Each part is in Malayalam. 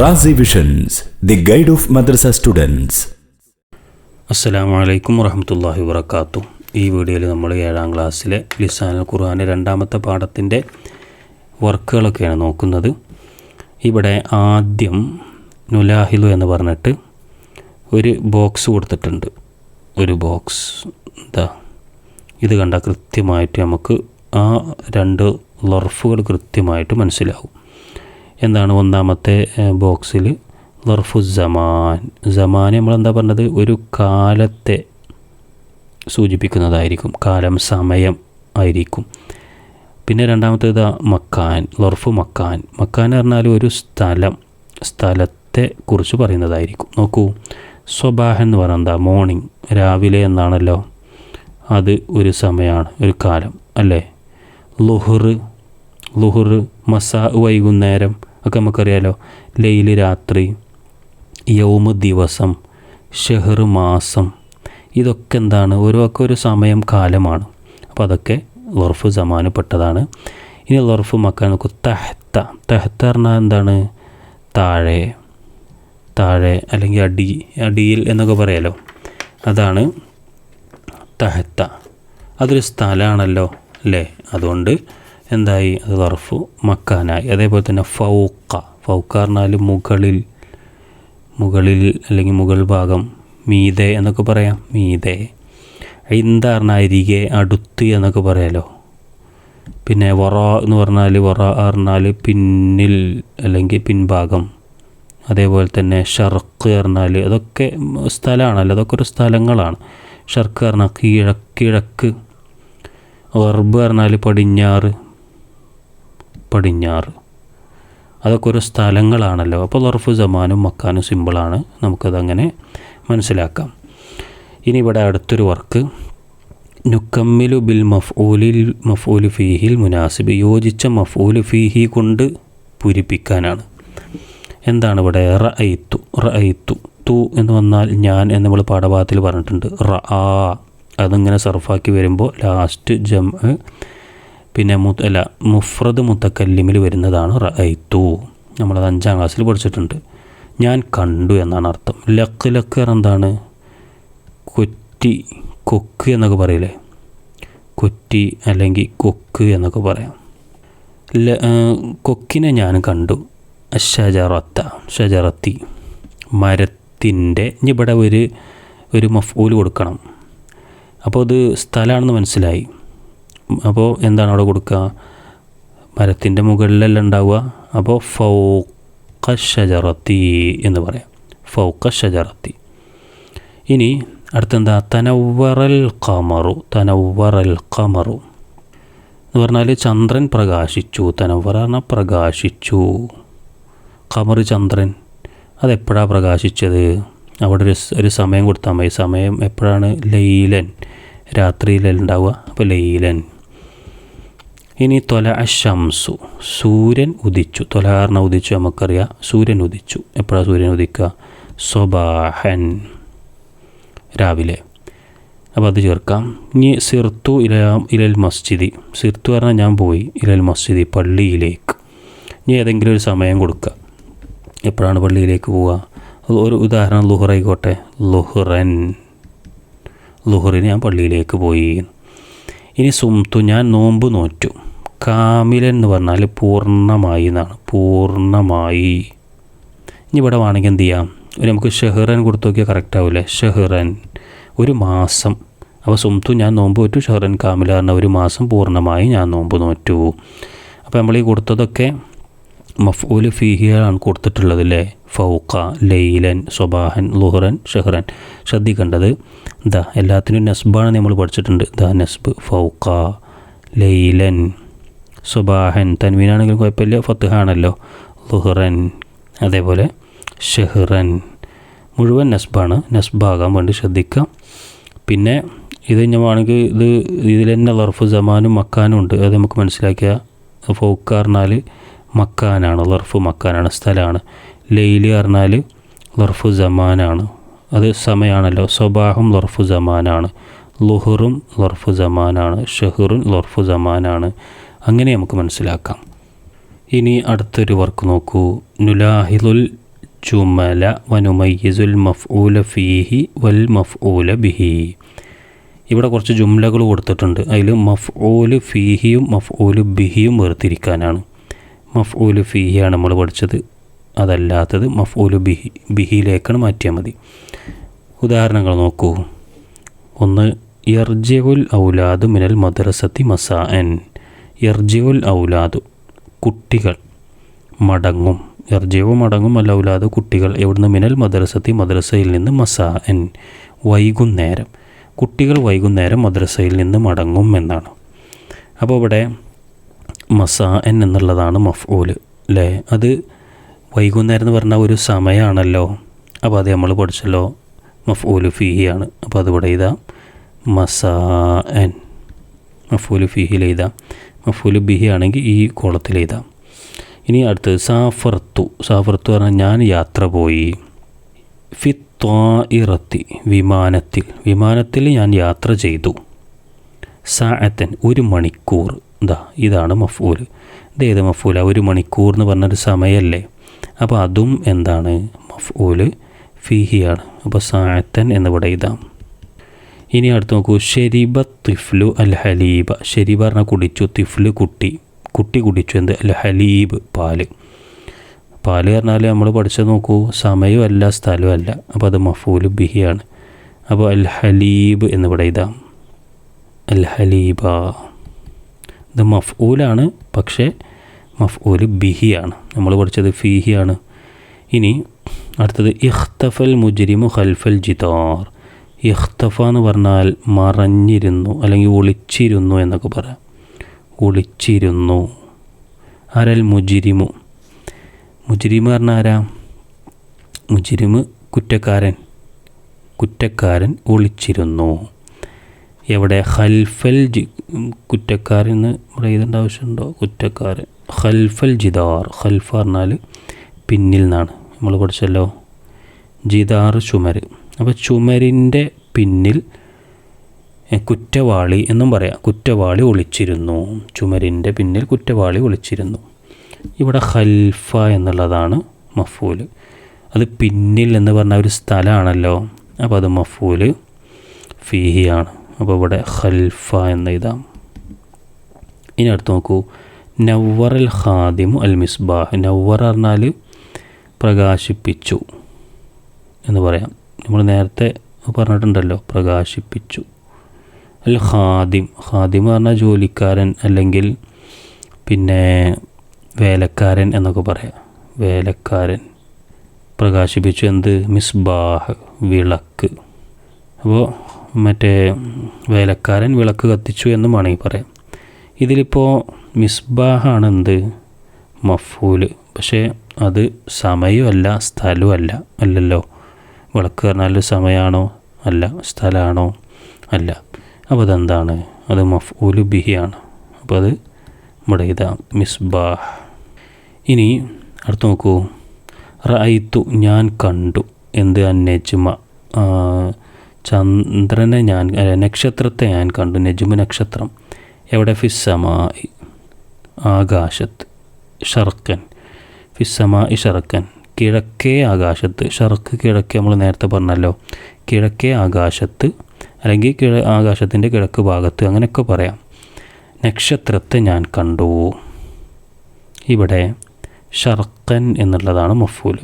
Razi visions the guide of madrasa students അസ്സലാമു അലൈക്കും വറഹമത്തല്ലാഹി വബർക്കാത്തു ഈ വീഡിയോയിൽ നമ്മൾ ഏഴാം ക്ലാസ്സിലെ ലിസാനുൽ ഖുർആാന്റെ രണ്ടാമത്തെ പാഠത്തിന്റെ വർക്കുകളൊക്കെയാണ് നോക്കുന്നത്. ഇവിടെ ആദ്യം നുലാഹിലു എന്ന് പറഞ്ഞിട്ട് ഒരു ബോക്സ് കൊടുത്തിട്ടുണ്ട്. ഒരു ബോക്സ്. എന്താ ഇത് കണ്ടാൽ കൃത്യമായിട്ട് നമുക്ക് ആ രണ്ട് ലർഫുകൾ കൃത്യമായിട്ട് മനസ്സിലാവും. എന്താണ് ഒന്നാമത്തെ ബോക്സിൽ ദർഫു ജമാൻ ജമാൻ നമ്മൾ എന്താ പറഞ്ഞത്? ഒരു കാലത്തെ സൂചിപ്പിക്കുന്നതായിരിക്കും. കാലം സമയം ആയിരിക്കും. പിന്നെ രണ്ടാമത്തേത് മക്കാൻ. ലർഫു മക്കാൻ. മക്കാൻ പറഞ്ഞാൽ ഒരു സ്ഥലം. സ്ഥലത്തെ കുറിച്ച് പറയുന്നതായിരിക്കും. നോക്കൂ. സ്വബാഹ് എന്ന് പറഞ്ഞാൽ എന്താ? മോർണിംഗ്. രാവിലെ എന്നാണല്ലോ? അത് ഒരു സമയമാണ്. ഒരു കാലം. അല്ലേ? ലുഹുർ ലുഹുർ മസാ വൈകുന്നേരം. ഒക്കെ നമുക്കറിയാലോ. ലൈൽ രാത്രി യൗമ് ദിവസം ഷെഹർ മാസം. ഇതൊക്കെ എന്താണ്? ഓരോക്കെ ഒരു സമയം കാലമാണ്. അപ്പോൾ അതൊക്കെ ലൊർഫ് സമാനപ്പെട്ടതാണ്. ഇനി ലൊർഫ് മക്കാൻ നോക്കും. തഹത്ത തഹത്ത പറഞ്ഞാൽ എന്താണ്? താഴെ. താഴെ അല്ലെങ്കിൽ അടി അടിയിൽ എന്നൊക്കെ പറയാലോ. അതാണ് തഹത്ത അതൊരു സ്ഥലമാണല്ലോ അല്ലേ? അതുകൊണ്ട് എന്തായി? അത് ദർഫു മക്കാനായി. അതേപോലെ തന്നെ ഫൗക്ക ഫൗക്ക പറഞ്ഞാൽ മുകളിൽ മുകളിൽ അല്ലെങ്കിൽ മുകൾ ഭാഗം മീതെ എന്നൊക്കെ പറയാം. മീതെ. ഇന്ത പറഞ്ഞാൽ അരികെ അടുത്ത് എന്നൊക്കെ പറയാലോ. പിന്നെ വറ എന്ന് പറഞ്ഞാൽ വറ പറഞ്ഞാൽ പിന്നിൽ അല്ലെങ്കിൽ പിൻഭാഗം. അതേപോലെ തന്നെ ഷർക്ക് പറഞ്ഞാൽ അതൊക്കെ സ്ഥലമാണല്ലോ. അതൊക്കെ ഒരു സ്ഥലങ്ങളാണ്. ഷർക്ക് പറഞ്ഞാൽ കിഴക്ക് കിഴക്ക്. ഗർബ് പറഞ്ഞാൽ പടിഞ്ഞാറ്. പടിഞ്ഞാറ്. അതൊക്കെ ഒരു സ്ഥലങ്ങളാണല്ലോ. അപ്പോൾ ലർഫ് ജമാനും മക്കാനും സിമ്പിളാണ് നമുക്കതങ്ങനെ മനസ്സിലാക്കാം. ഇനി ഇവിടെ അടുത്തൊരു വർക്ക്. നുക്കമ്മിലു ബിൽ മഫ്ഊലിൽ മഫ്ഊലു ഫീഹിൽ മുനാസിബ്. യോജിച്ച മഫ്ഊലു ഫീഹി കൊണ്ട് പൂരിപ്പിക്കാനാണ്. എന്താണ് ഇവിടെ? റ ഐത്തു റ ഐത്തു തു എന്ന് വന്നാൽ ഞാൻ എന്ന് നമ്മൾ പാഠഭാഗത്തിൽ പറഞ്ഞിട്ടുണ്ട്. റ ആ അതിങ്ങനെ സർഫാക്കി വരുമ്പോൾ ലാസ്റ്റ് ജം പിന്നെ മു അല്ല മുഫ്രദ് മുത്തക്കല്ലിമിൽ വരുന്നതാണ് റ ഐത്തു നമ്മളത് അഞ്ചാം ക്ലാസ്സിൽ പഠിച്ചിട്ടുണ്ട്. ഞാൻ കണ്ടു എന്നാണ് അർത്ഥം. ലക്ക് ലക്ക് എന്താണ്? കൊറ്റി കൊക്ക് എന്നൊക്കെ പറയില്ലേ? കൊറ്റി അല്ലെങ്കിൽ കൊക്ക് എന്നൊക്കെ പറയാം. കൊക്കിനെ ഞാൻ കണ്ടു. ഷജറത്ത ഷജറത്തി. മരത്തിന്റെ ഇനി ഇവിടെ ഒരു ഒരു മഫൂൽ കൊടുക്കണം. അപ്പോൾ അത് സ്ഥലമാണെന്ന് മനസ്സിലായി. അപ്പോൾ എന്താണ് അവിടെ കൊടുക്കുക? മരത്തിന്റെ മുകളിലല്ല ഉണ്ടാവുക? അപ്പോൾ ഫൗക്ക ഷജറത്തി എന്ന് പറയാം. ഫൗക്ക ഷജറത്തി. ഇനി അടുത്തെന്താ? തനവറൽ കമറു തനവറൽ കമറു എന്ന് പറഞ്ഞാൽ ചന്ദ്രൻ പ്രകാശിച്ചു തനവറ പ്രകാശിച്ചു. കമർ ചന്ദ്രൻ അതെപ്പോഴാണ് പ്രകാശിച്ചത്? അവിടെ ഒരു ഒരു സമയം കൊടുത്താൽ മതി. സമയം എപ്പോഴാണ്? ലൈലൻ രാത്രിയിലല്ല ഉണ്ടാവുക. അപ്പോൾ ലൈലൻ. ഇനി തൊല അശംസു. സൂര്യൻ ഉദിച്ചു. തൊലാറിന ഉദിച്ചു നമുക്കറിയാം. സൂര്യൻ ഉദിച്ചു. എപ്പോഴാണ് സൂര്യൻ ഉദിക്കുക? സ്വബാഹൻ രാവിലെ. അപ്പോൾ അത് ചേർക്കാം. ഇനി സിർത്തു ഇല ഇലൽ മസ്ജിദി. സിർത്തു പറഞ്ഞാൽ ഞാൻ പോയി. ഇലൽ മസ്ജിദി പള്ളിയിലേക്ക്. ഇനി ഏതെങ്കിലും ഒരു സമയം കൊടുക്കുക. എപ്പോഴാണ് പള്ളിയിലേക്ക് പോവുക? ഒരു ഉദാഹരണം ലുഹറായിക്കോട്ടെ ലുഹറൻ. ലുഹറിന് ഞാൻ പള്ളിയിലേക്ക് പോയി. ഇനി സുംതു ഞാൻ നോമ്പ് നോറ്റു. കാമിലൻ എന്ന് പറഞ്ഞാൽ പൂർണമായി എന്നാണ്. പൂർണമായി. ഇനി ഇവിടെ വേണമെങ്കിൽ എന്ത് ചെയ്യാം? നമുക്ക് ഷെഹ്റൻ കൊടുത്തു നോക്കിയാൽ കറക്റ്റ് ആവില്ലേ? ഷെഹ്റൻ. ഒരു മാസം. അപ്പോൾ സുംതു ഞാൻ നോമ്പ് നോറ്റു ഷെഹ്റൻ കാമില എന്ന ഒരു മാസം പൂർണമായി ഞാൻ നോമ്പ് നോറ്റു. അപ്പോൾ നമ്മൾ ഈ കൊടുത്തതൊക്കെ മഫ്ഊൽ ഫീഹിയാണ് കൊടുത്തിട്ടുള്ളത് അല്ലേ? ഫൗക്ക ലൈലൻ സ്വബാഹൻ ലുഹറൻ ഷെഹ്റൻ. ശ്രദ്ധിക്കേണ്ടത് ദ എല്ലാത്തിനും നസ്ബാണ് നമ്മൾ പഠിച്ചിട്ടുണ്ട്. ദ നസ്ബ് ഫൗക്ക ലൈലൻ. സ്വബാഹൻ തൻവീനാണെങ്കിലും കുഴപ്പമില്ല ഫത്തുഹാണല്ലോ ലുഹറൻ അതേപോലെ ഷെഹ്റൻ. മുഴുവൻ നസ്ബാണ്. നസ്ബാകാൻ വേണ്ടി ശ്രദ്ധിക്കാം പിന്നെ ഇത് ഞാൻ വേണമെങ്കിൽ ഇത് ഇതിൽ തന്നെ ലർഫ് ജമാനും മക്കാനും ഉണ്ട്. അത് നമുക്ക് മനസ്സിലാക്കിയ ഫൗക്ക പറഞ്ഞാൽ മക്കാനാണ്. ലർഫ് മക്കാനാണ് സ്ഥലമാണ്. ലൈലി പറഞ്ഞാൽ ലർഫ് ജമാനാണ് അത് സമയമാണല്ലോ സ്വബാഹും ലർഫ് ജമാനാണ് ലുഹറും ലർഫ് ജമാനാണ് ഷെഹറും ലർഫ് ജമാനാണ് അങ്ങനെ നമുക്ക് മനസ്സിലാക്കാം. ഇനി അടുത്തൊരു വർക്ക് നോക്കൂ. നുലാഹിദുൽ ചുമല വനുമയ്യസുൽ മഫ്ഊല ഫീഹി വൽ മഫ്ഊല ബിഹി. ഇവിടെ കുറച്ച് ജുംലകൾ കൊടുത്തിട്ടുണ്ട്. അതിൽ മഫ്ഊൽ ഫീഹിയും മഫ്ഊൽ ബിഹിയും വേർതിരിക്കാനാണ്. മഫ്ഊൽ ഫീഹിയാണ് നമ്മൾ പഠിച്ചത്. അതല്ലാത്തത് മഫ്ഊൽ ബിഹി ബിഹിയിലേക്കാണ് മാറ്റിയാൽ മതി. ഉദാഹരണങ്ങൾ നോക്കൂ. ഒന്ന് യർജിഉൽ ഔലാദ് മിനൽ മദ്രസത്തി മസാഅൻ യർജിഉൽ ഔലാദു കുട്ടികൾ മടങ്ങും. യർജിഉ മടങ്ങും അല്ല ഔലാദു കുട്ടികൾ എവിടുന്ന്? മിനൽ മദ്രസത്തി മദ്രസയിൽ നിന്ന് മസാഅൻ വൈകുന്നേരം. കുട്ടികൾ വൈകുന്നേരം മദ്രസയിൽ നിന്ന് മടങ്ങും എന്നാണ്. അപ്പോൾ ഇവിടെ മസാഅൻ എന്നുള്ളതാണ് മഫ്ഊൽ അല്ലേ അത് വൈകുന്നേരം എന്ന് പറഞ്ഞാൽ ഒരു സമയമാണല്ലോ. അപ്പോൾ അത് നമ്മൾ പഠിച്ചല്ലോ. മഫ്ഊൽ ഫീഹിയാണ്. അപ്പോൾ അതിവിടെ ഇതാ മസാ എൻ മഫൂൽ ഫിഹിൽ എഴുതാം. മഫൂൽ ബിഹി ആണെങ്കിൽ ഈ കോളത്തിൽ എഴുതാം. ഇനി അടുത്തത് സാഫർത്തു. സാഫർത്തു പറഞ്ഞാൽ ഞാൻ യാത്ര പോയി. ഫിത്വാഇറത്തി വിമാനത്തിൽ. വിമാനത്തിൽ ഞാൻ യാത്ര ചെയ്തു. സാഅത്തൻ ഒരു മണിക്കൂർ. ഇതാ ഇതാണ് മഫൂൽ. ഇതേത് മഫൂല? ഒരു മണിക്കൂർ എന്ന് പറഞ്ഞൊരു സമയമല്ലേ? അപ്പോൾ അതും എന്താണ്? മഫൂൽ ഫിഹിയാണ്. അപ്പോൾ സാഅത്തൻ എന്നിവിടെ എഴുതാം. ഇനി അടുത്ത് നോക്കൂ. ഷെരീബ തിഫ്ലു അൽ ഹലീബ. ഷെരീബ പറഞ്ഞാൽ കുടിച്ചു. തിഫ്ലു കുട്ടി. കുട്ടി കുടിച്ചു. എന്ത്? അൽ ഹലീബ് പാൽ. പാൽ പറഞ്ഞാൽ നമ്മൾ പഠിച്ചത് നോക്കൂ. സമയമല്ല സ്ഥലമല്ല. അപ്പോൾ അത് മഫൂൽ ബിഹിയാണ്. അപ്പോൾ അൽ ഹലീബ് എന്നിവിടെ ഇതാ അൽ ഹലീബ. ഇത് മഫ്ഊലാണ് പക്ഷേ മഫൂൽ ബിഹിയാണ്. നമ്മൾ പഠിച്ചത് ഫീഹിയാണ്. ഇനി അടുത്തത് ഇഖ്തഫൽ മുജരിമു ഖൽഫൽ ജിതാർ ഇഖ്തഫ എന്ന് പറഞ്ഞാൽ മറഞ്ഞിരുന്നു അല്ലെങ്കിൽ ഒളിച്ചിരുന്നു എന്നൊക്കെ പറയാം. ഒളിച്ചിരുന്നു. ആരൽ മുജിരിമു? മുജിരിമു പറഞ്ഞാൽ ആരാ? മുജിരിമ് കുറ്റക്കാരൻ. കുറ്റക്കാരൻ ഒളിച്ചിരുന്നു. എവിടെ? ഹൽഫൽ ജി കുറ്റക്കാരൻ എന്ന് ആവശ്യമുണ്ടോ? കുറ്റക്കാരൻ. ഹൽഫൽ ജിദാർ. ഹൽഫ പറഞ്ഞാൽ പിന്നിൽ നിന്നാണ്. നമ്മൾ പഠിച്ചല്ലോ ജിദാർ ചുമര് അപ്പോൾ ചുമരിന്റെ പിന്നിൽ കുറ്റവാളി എന്നും പറയാം. കുറ്റവാളി ഒളിച്ചിരുന്നു. ചുമരിന്റെ പിന്നിൽ കുറ്റവാളി ഒളിച്ചിരുന്നു. ഇവിടെ ഖൽഫ എന്നുള്ളതാണ് മഫൂൽ അത് പിന്നിൽ എന്ന് പറഞ്ഞ ഒരു സ്ഥലമാണല്ലോ. അപ്പോൾ അത് മഫൂൽ ഫീഹിയാണ് അപ്പോൾ ഇവിടെ ഖൽഫ എന്ന എഴുതാം ഇനി അടുത്ത് നോക്കൂ. നവ്വർ അൽ അൽ മിസ്ബാഹ്. നവ്വർ പറഞ്ഞാൽ പ്രകാശിപ്പിച്ചു എന്ന് പറയാം. നമ്മൾ നേരത്തെ പറഞ്ഞിട്ടുണ്ടല്ലോ പ്രകാശിപ്പിച്ചു. അൽ ഖാദിം ഖാദിം എന്ന് പറഞ്ഞാൽ ജോലിക്കാരൻ അല്ലെങ്കിൽ പിന്നെ വേലക്കാരൻ എന്നൊക്കെ പറയാം. വേലക്കാരൻ. പ്രകാശിപ്പിച്ചു എന്ത്? മിസ്ബാഹ് വിളക്ക്. അപ്പോൾ മറ്റേ വേലക്കാരൻ വിളക്ക് കത്തിച്ചു എന്നും വേണമെങ്കിൽ പറയാം. ഇതിലിപ്പോൾ മിസ്ബാഹാണ് എന്ത്? മഫൂൽ. പക്ഷേ അത് സമയമല്ല സ്ഥലമല്ല അല്ലല്ലോ? വിളക്ക് പറഞ്ഞാൽ സമയമാണോ? അല്ല. സ്ഥലമാണോ? അല്ല. അപ്പോൾ അതെന്താണ്? അത് മഫ്ഊലു ബിഹിയാണ്. അപ്പോൾ അത് ഇവിടെ ഇതാ മിസ്ബാഹ്. ഇനി അടുത്ത് നോക്കൂ. റൈത്തു ഞാൻ കണ്ടു. എന്ത് അന്നജ്മ? ചന്ദ്രനെ ഞാൻ നക്ഷത്രത്തെ ഞാൻ കണ്ടു. നജ്മ നക്ഷത്രം. എവിടെ? ഫിസ്സമായി ആകാശത്ത്. ഷർക്കൻ ഫിസ്സമായി ഷർക്കൻ കിഴക്കേ ആകാശത്ത് ഷർക്ക് കിഴക്ക് നമ്മൾ നേരത്തെ പറഞ്ഞല്ലോ. കിഴക്കേ ആകാശത്ത് അല്ലെങ്കിൽ കിഴ ആകാശത്തിന്റെ കിഴക്ക് ഭാഗത്ത് അങ്ങനെയൊക്കെ പറയാം. നക്ഷത്രത്തെ ഞാൻ കണ്ടു. ഇവിടെ ഷർക്കൻ എന്നുള്ളതാണ് മഫൂൽ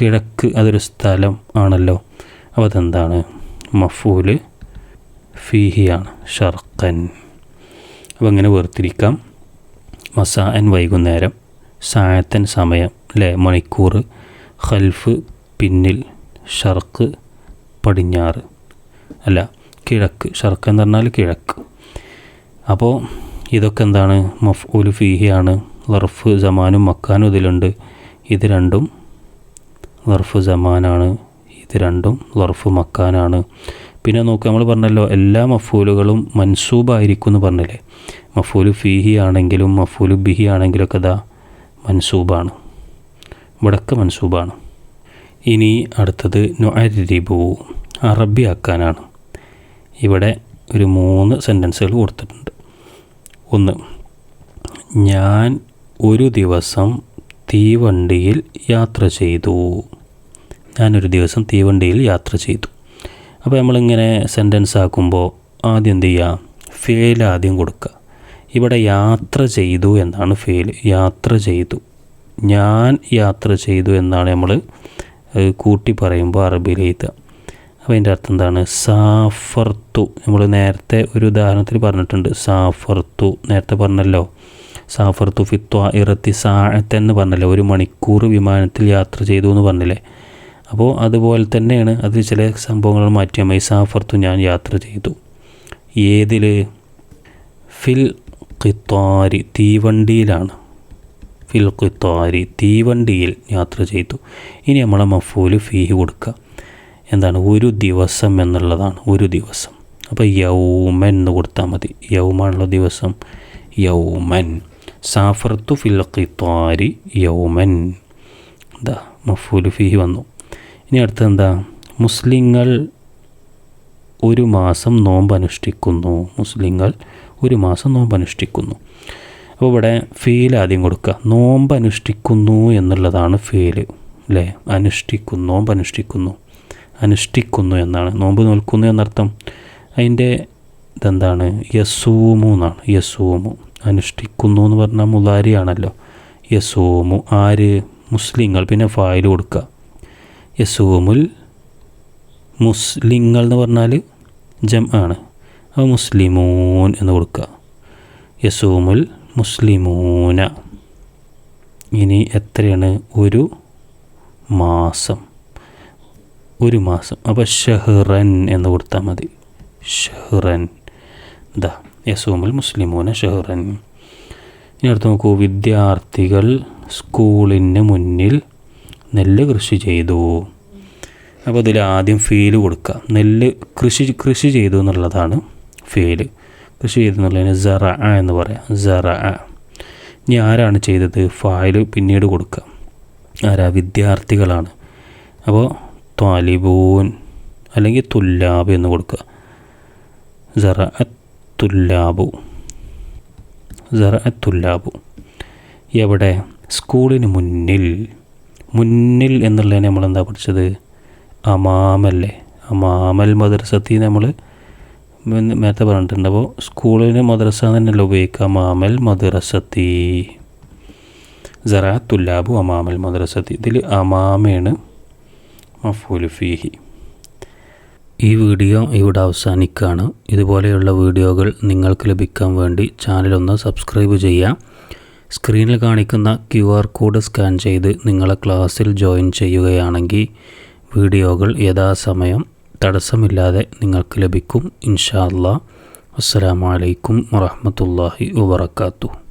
കിഴക്ക് അതൊരു സ്ഥലം ആണല്ലോ. അപ്പോൾ അതെന്താണ്? മഫൂൽ ഫീഹിയാണ് ഷർക്കൻ. അപ്പോൾ അങ്ങനെ വേർതിരിക്കാം. മസാൻ വൈകുന്നേരം. സായത്തൻ സമയം അല്ലേ മണിക്കൂർ ഖൽഫ് പിന്നിൽ ഷർക്ക് പടിഞ്ഞാറ്. അല്ല കിഴക്ക്. ഷർക്ക് എന്ന് പറഞ്ഞാൽ കിഴക്ക്. അപ്പോൾ ഇതൊക്കെ എന്താണ്? മഫ്ഊൽ ഫീഹിയാണ് ലർഫ് ജമാനും മക്കാനും ഇതിലുണ്ട്. ഇത് രണ്ടും ലർഫ് ജമാനാണ് ഇത് രണ്ടും ലർഫ് മക്കാനാണ്. പിന്നെ നോക്കുക നമ്മൾ പറഞ്ഞല്ലോ എല്ലാ മഫൂലുകളും മൻസൂബായിരിക്കും എന്ന് പറഞ്ഞില്ലേ? മഫൂൽ ഫീഹി ആണെങ്കിലും മഫൂൽ ബിഹി ആണെങ്കിലും ഒക്കെ ഇതാ മൻസൂബാണ്. മുടക്ക മൻസൂബാണ്. ഇനി അടുത്തത് നൊഅരിബു അറബി ആക്കാനാണ് ഇവിടെ ഒരു മൂന്ന് സെന്റൻസുകൾ കൊടുത്തിട്ടുണ്ട്. ഒന്ന് ഞാൻ ഒരു ദിവസം തീവണ്ടിയിൽ യാത്ര ചെയ്തു. ഞാനൊരു ദിവസം തീവണ്ടിയിൽ യാത്ര ചെയ്തു. അപ്പോൾ നമ്മളിങ്ങനെ സെന്റൻസ് ആക്കുമ്പോൾ ആദ്യം എന്ത് ചെയ്യുക ഫെയിൽ ആദ്യം കൊടുക്കുക. ഇവിടെ യാത്ര ചെയ്തു എന്നാണ് ഫെയിൽ യാത്ര ചെയ്തു. ഞാൻ യാത്ര ചെയ്തു എന്നാണ് നമ്മൾ കൂട്ടി പറയുമ്പോൾ അറബിയിൽ അപ്പോൾ അതിന്റെ അർത്ഥം എന്താണ്? സാഫർത്തു നമ്മൾ നേരത്തെ ഒരു ഉദാഹരണത്തിൽ പറഞ്ഞിട്ടുണ്ട്. സാഫർത്തു നേരത്തെ പറഞ്ഞല്ലോ. സാഫർത്തു ഫിത്വ ഇറത്തി സാഴത്ത് എന്ന് പറഞ്ഞല്ലോ. ഒരു മണിക്കൂർ വിമാനത്തിൽ യാത്ര ചെയ്തു എന്ന് പറഞ്ഞില്ലേ? അപ്പോൾ അതുപോലെ തന്നെയാണ് അതിൽ ചില സംഭവങ്ങൾ മാറ്റിയാൽ മൈ സാഫർത്തു ഞാൻ യാത്ര ചെയ്തു. ഏതിൽ ഫിൽ ഖിത്താരി തീവണ്ടിയിലാണ്. ഫിൽ ഖിത്താരി തീവണ്ടിയിൽ യാത്ര ചെയ്തു. ഇനി നമ്മളെ മഫൂൽ ഫീഹ് കൊടുക്കുക. എന്താണ്? ഒരു ദിവസം എന്നുള്ളതാണ്. ഒരു ദിവസം. അപ്പോൾ യൗമൻ എന്ന് കൊടുത്താൽ മതി. യൗമാണുള്ള ദിവസം. യൗമൻ. സാഫർത്തു ഫിൽ ഖിത്താരി യൗമൻ. എന്താ? മഫൂൽ ഫീഹ് വന്നു. ഇനി അടുത്തെന്താ മുസ്ലിങ്ങൾ ഒരു മാസം നോമ്പ് അനുഷ്ഠിക്കുന്നു മുസ്ലിങ്ങൾ ഒരു മാസം നോമ്പ് അനുഷ്ഠിക്കുന്നു അപ്പോൾ ഇവിടെ ഫീൽ ആദ്യം കൊടുക്കുക. നോമ്പ് അനുഷ്ഠിക്കുന്നു എന്നുള്ളതാണ് ഫീൽ അല്ലേ? അനുഷ്ഠിക്കുന്നു നോമ്പ് അനുഷ്ഠിക്കുന്നു അനുഷ്ഠിക്കുന്നു എന്നാണ്. നോമ്പ് നോൽക്കുന്നു എന്നർത്ഥം അതിന്റെ ഇതെന്താണ്? യസൂമു എന്നാണ്. യസൂമു. അനുഷ്ഠിക്കുന്നു എന്ന് പറഞ്ഞാൽ മുലാരിയാണല്ലോ. യസൂമു. ആര്? മുസ്ലിങ്ങൾ. പിന്നെ ഫായിൽ കൊടുക്കുക. യസൂമുൽ മുസ്ലിങ്ങൾ എന്ന് പറഞ്ഞാൽ ജം ആണ്. അപ്പോൾ മുസ്ലിമൂൻ എന്ന് കൊടുക്കുക. യസൂമുൽ മുസ്ലിമൂന. ഇനി എത്രയാണ്? ഒരു മാസം. ഒരു മാസം. അപ്പോൾ ഷഹ്റൻ എന്ന് കൊടുത്താൽ മതി. ഷഹ്റൻ. ദ യസൂമുൽ മുസ്ലിമൂന ഷഹ്റൻ. ഇനി അടുത്ത് നോക്കൂ. വിദ്യാർത്ഥികൾ സ്കൂളിന് മുന്നിൽ നെല്ല് കൃഷി ചെയ്തു. അപ്പോൾ ഇതിൽ ആദ്യം ഫീൽ കൊടുക്കുക. നെല്ല് കൃഷി കൃഷി ചെയ്തു എന്നുള്ളതാണ് ഫീൽ. കൃഷി ചെയ്തു എന്നുള്ളതിന് സറ എന്ന് പറയാം. സറ. ഇനി ആരാണ് ചെയ്തത്? ഫായിൽ പിന്നീട് കൊടുക്കുക. ആരാ? വിദ്യാർത്ഥികളാണ്. അപ്പോൾ ത്വാലിബൂൻ അല്ലെങ്കിൽ തുല്ലാബ് എന്ന് കൊടുക്കുക. സറ തുല്ലാബു. സറ തുല്ലാബു. എവിടെ സ്കൂളിന് മുന്നിൽ മുന്നിൽ എന്നുള്ളതിനെ നമ്മൾ എന്താ പഠിച്ചത്? അമാമല്ലേ. അമാമൽ മദ്രസത്തിൽ നമ്മൾ നേരത്തെ പറഞ്ഞിട്ടുണ്ട്. അപ്പോൾ സ്കൂളിന് മദ്രസ തന്നെയല്ല ഉപയോഗിക്കുക? അമാമൽ മദ്രസത്തി. സറാത്തുല്ലാബു അമാമൽ മദ്രസത്തി. ഇതിൽ അമാമയാണ് മഫൂൽ ഫീഹി. ഈ വീഡിയോ ഇവിടെ അവസാനിക്കുകയാണ്. ഇതുപോലെയുള്ള വീഡിയോകൾ നിങ്ങൾക്ക് ലഭിക്കാൻ വേണ്ടി ചാനലൊന്ന് സബ്സ്ക്രൈബ് ചെയ്യാം സ്ക്രീനിൽ കാണിക്കുന്ന ക്യു ആർ കോഡ് സ്കാൻ ചെയ്ത് നിങ്ങളെ ക്ലാസ്സിൽ ജോയിൻ ചെയ്യുകയാണെങ്കിൽ വീഡിയോകൾ യഥാസമയം തടസ്സമില്ലാതെ നിങ്ങൾക്ക് ലഭിക്കും. ഇൻഷാ അല്ലാ. വലൈക്കും അലൈക്കും വറഹ്മത്തുള്ളാഹി വബറകാതുഹു.